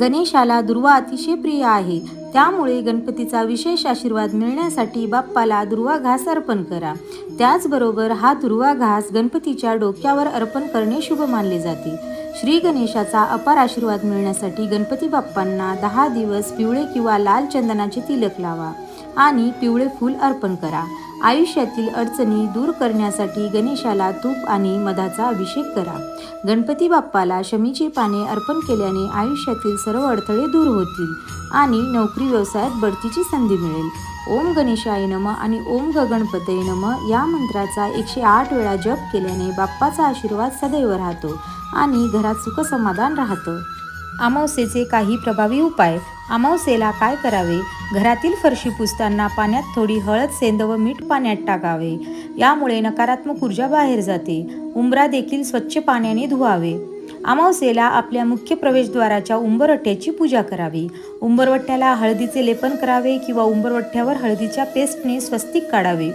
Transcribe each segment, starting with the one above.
गणेशाला दुर्वा अतिशय प्रिय आहे. त्यामुळे गणपतीचा विशेष आशीर्वाद मिळण्यासाठी बाप्पाला दुर्वा घास अर्पण करा. त्याचबरोबर हा दुर्वा घास गणपतीच्या डोक्यावर अर्पण करणे शुभ मानले जाते. श्री गणेशाचा अपार आशीर्वाद मिळण्यासाठी गणपती बाप्पांना दहा दिवस पिवळे किंवा लाल चंदनाचे तिलक लावा. आणि पिवळे फूल अर्पण करा. आयुष्यातील अडचणी दूर करण्यासाठी गणेशाला तूप आणि मधाचा अभिषेक करा. गणपती बाप्पाला शमीची पाने अर्पण केल्याने आयुष्यातील सर्व अडथळे दूर होतील आणि नोकरी व्यवसायात बढतीची संधी मिळेल. ओम गणेशाय नम आणि ओम ग गणपते नम या मंत्राचा एकशे आठ वेळा जप केल्याने बाप्पाचा आशीर्वाद सदैव राहतो आणि घरात सुखसमाधान राहतं. अमावस्येचे काही प्रभावी उपाय अमावस्येला काय करावे? घरातील फरशी पुसताना पाण्यात थोडी हळद सेंद व मीठ पाण्यात टाकावे. यामुळे नकारात्मक ऊर्जा बाहेर जाते. उंबरा देखील स्वच्छ पाण्याने धुवावे. अमावस्येला आपल्या मुख्य प्रवेशद्वाराच्या उंबरवट्ट्याची पूजा करावी. उंबरवट्ट्याला हळदीचे लेपन करावे किंवा उंबरवट्ट्यावर हळदीच्या पेस्टने स्वस्तिक काढावे.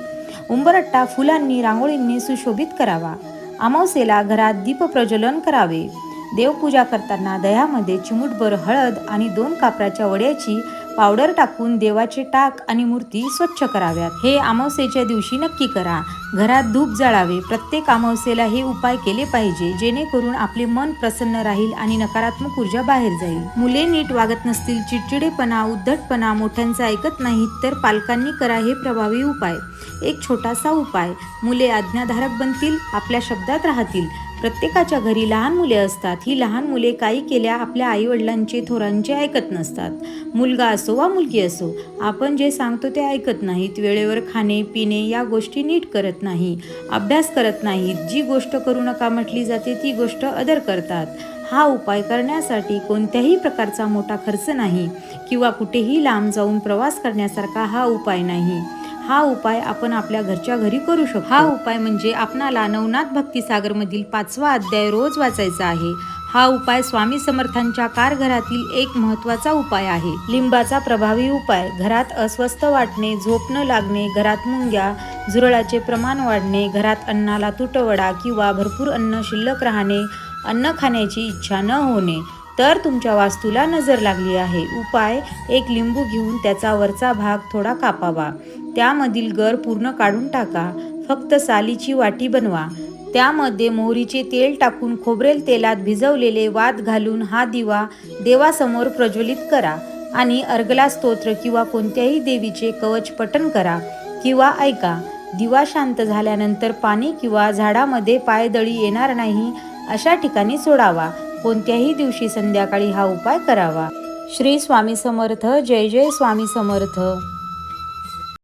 उंबरट्टा फुलांनी रांगोळींनी सुशोभित करावा. अमावस्येला घरात दीप प्रज्वलन करावे. देवपूजा करताना दह्यामध्ये चिमूटभर हळद आणि दोन कापराच्या वड्याची पावडर टाकून देवाचे टाक आणि मूर्ती स्वच्छ कराव्यात. हे अमावस्येच्या दिवशी नक्की करा. घरात धूप जाळावे. प्रत्येक अमावस्येला हे उपाय केले पाहिजे जेणेकरून आपले मन प्रसन्न राहील आणि नकारात्मक ऊर्जा बाहेर जाईल. मुले नीट वागत नसतील चिडचिडेपणा उद्धटपणा मोठ्यांचा ऐकत नाहीत तर पालकांनी करा हे प्रभावी उपाय. एक छोटासा उपाय. मुले आज्ञाधारक बनतील आपल्या शब्दात राहतील. प्रत्येकाच्या घरी लहान मुले असतात. ही लहान मुले काही केल्या आपल्या आईवडिलांचे थोरांचे ऐकत नसतात. मुलगा असो वा मुलगी असो आपण जे सांगतो ते ऐकत नाहीत. वेळेवर खाणे पिणे या गोष्टी नीट करत नाही. अभ्यास करत नाहीत. जी गोष्ट करू नका म्हटली जाते ती गोष्ट अदर करतात. हा उपाय करण्यासाठी कोणत्याही प्रकारचा मोठा खर्च नाही किंवा कुठेही लांब जाऊन प्रवास करण्यासारखा हा उपाय नाही. हा उपाय आपण आपल्या घरच्या घरी करू शकतो. हा उपाय म्हणजे आपणाला नवनाथ भक्तिसागर मधील पाचवा अध्याय रोज वाचायचा आहे. हा उपाय स्वामी समर्थांच्या कारघरातील एक महत्त्वाचा उपाय आहे. लिंबाचा प्रभावी उपाय घरात अस्वस्थ वाटणे झोप न लागणे घरात मुंग्या झुरळाचे प्रमाण वाढणे घरात अन्नाला तुटवडा किंवा भरपूर अन्न शिल्लक राहणे अन्न खाण्याची इच्छा न होणे तर तुमच्या वास्तूला नजर लागली आहे. उपाय एक लिंबू घेऊन त्याचा वरचा भाग थोडा कापावा. त्यामधील गर पूर्ण काढून टाका. फक्त सालीची वाटी बनवा. त्यामध्ये मोहरीचे तेल टाकून खोबरेल तेलात भिजवलेले वात घालून हा दिवा देवासमोर प्रज्वलित करा आणि अर्गला स्तोत्र किंवा कोणत्याही देवीचे कवच पठण करा किंवा ऐका दिवा शांत झाल्यानंतर पाणी किंवा झाडामध्ये पायदळी येणार नाही अशा ठिकाणी सोडावा. कोणत्याही दिवशी संध्याकाळी हा उपाय करावा. श्री स्वामी समर्थ जय जय स्वामी समर्थ.